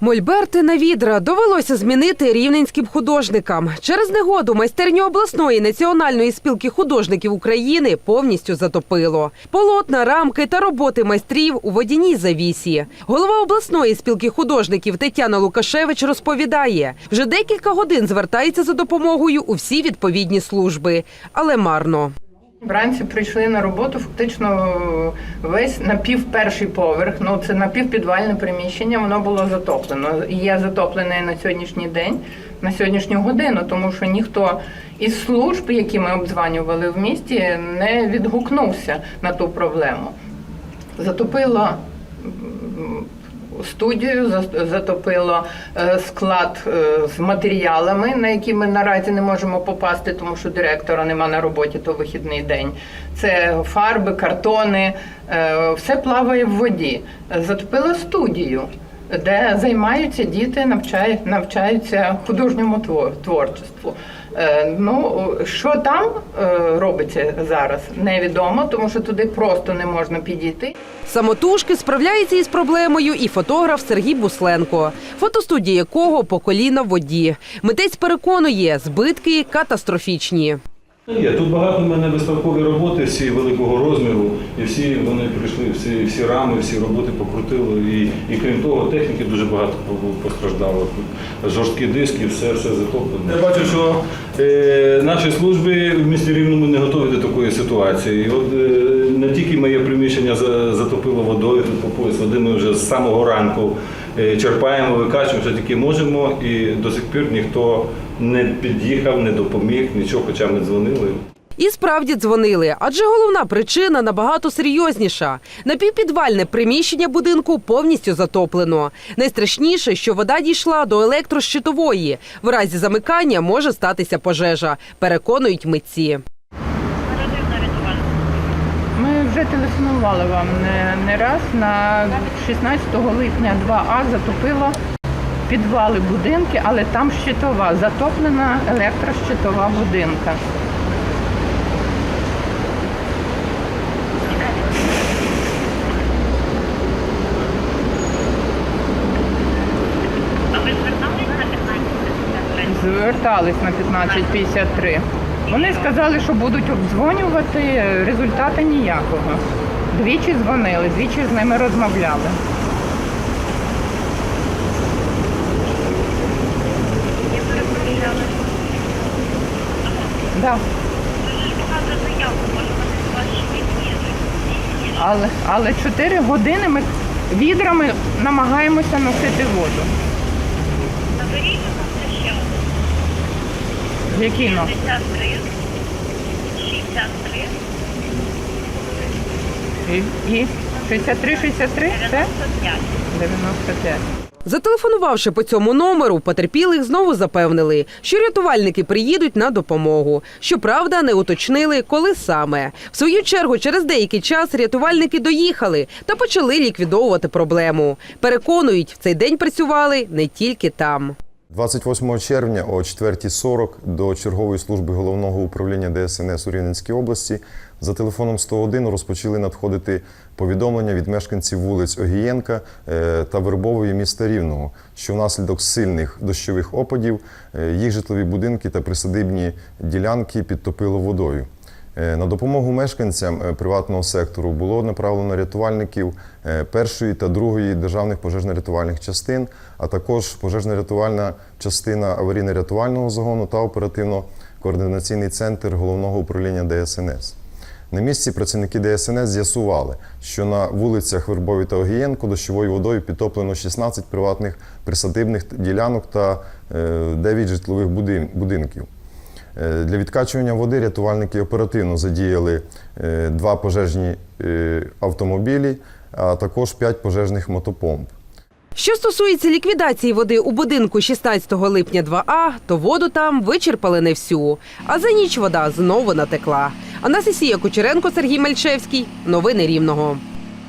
Мольберти на відра довелося змінити рівненським художникам. Через негоду майстерню обласної національної спілки художників України повністю затопило. Полотна, рамки та роботи майстрів у водяній завісі. Голова обласної спілки художників Тетяна Лукашевич розповідає, вже декілька годин звертається за допомогою у всі відповідні служби, але марно. Вранці прийшли на роботу фактично весь напівперший поверх. Ну це напівпідвальне приміщення. Воно було затоплено. І є затоплене на сьогоднішній день, на сьогоднішню годину, тому що ніхто із служб, які ми обдзванювали в місті, не відгукнувся на ту проблему. Затопило студію, за- затопило е, склад е, з матеріалами, на які ми наразі не можемо попасти, тому що директора нема на роботі, то вихідний день. Це фарби, картони, е, все плаває в воді. Затопило студію. Де займаються діти, навчають, навчаються художньому твор- творчеству. Е, ну, що там е, робиться зараз, невідомо, тому що туди просто не можна підійти. Самотужки справляється із проблемою і фотограф Сергій Бусленко, фотостудія якого по коліна в воді. Митець переконує, збитки катастрофічні. Є тут багато в мене виставкові роботи, всі великого розміру, і всі вони прийшли, всі, всі рами, всі роботи покрутили. І, і крім того, техніки дуже багато постраждало. Жорсткі диски, все, все затоплено. Я бачу, що е, наші служби в місті Рівному не готові до такої ситуації. І от е, не тільки моє приміщення затопило водою, тут по пояс води ми вже з самого ранку черпаємо, викачуємо, що тільки можемо, і до сих пір ніхто не під'їхав, не допоміг, нічого, хоча ми дзвонили. І справді дзвонили, адже головна причина набагато серйозніша. Напівпідвальне приміщення будинку повністю затоплено. Найстрашніше, що вода дійшла до електрощитової. В разі замикання може статися пожежа, переконують митці. Ми вже телефонували вам не, не раз. На 16 липня 2А затопило підвали будинки, але там щитова, затоплена електрощитова будинка. Звертались на 1553? Звертались на 1553. Вони сказали, що будуть обдзвонювати, результату ніякого. Двічі дзвонили, двічі з ними розмовляли. Да. Але, але 4 години ми відрами намагаємося носити воду. Який нос? 63. 63. І, і 63-63? Це 95. 95. Зателефонувавши по цьому номеру, потерпілих знову запевнили, що рятувальники приїдуть на допомогу. Щоправда, не уточнили, коли саме. В свою чергу, через деякий час рятувальники доїхали та почали ліквідовувати проблему. Переконують, в цей день працювали не тільки там. 28 червня о 4.40 до чергової служби головного управління ДСНС у Рівненській області за телефоном 101 розпочали надходити повідомлення від мешканців вулиць Огієнка е, та Вербової міста Рівного, що внаслідок сильних дощових опадів е, їх житлові будинки та присадибні ділянки підтопило водою. Е, На допомогу мешканцям е, приватного сектору було направлено рятувальників е, першої та другої державних пожежно-рятувальних частин, а також пожежно-рятувальна частина аварійно-рятувального загону та оперативно-координаційний центр головного управління ДСНС. На місці працівники ДСНС з'ясували, що на вулицях Вербові та Огієнко дощовою водою підтоплено 16 приватних присадибних ділянок та е, 9 житлових будинків. Е, Для відкачування води рятувальники оперативно задіяли е, два пожежні е, автомобілі, а також п'ять пожежних мотопомп. Що стосується ліквідації води у будинку 16 липня 2А, то воду там вичерпали не всю. А за ніч вода знову натекла. Анастасія Кучеренко, Сергій Мальчевський. Новини Рівного.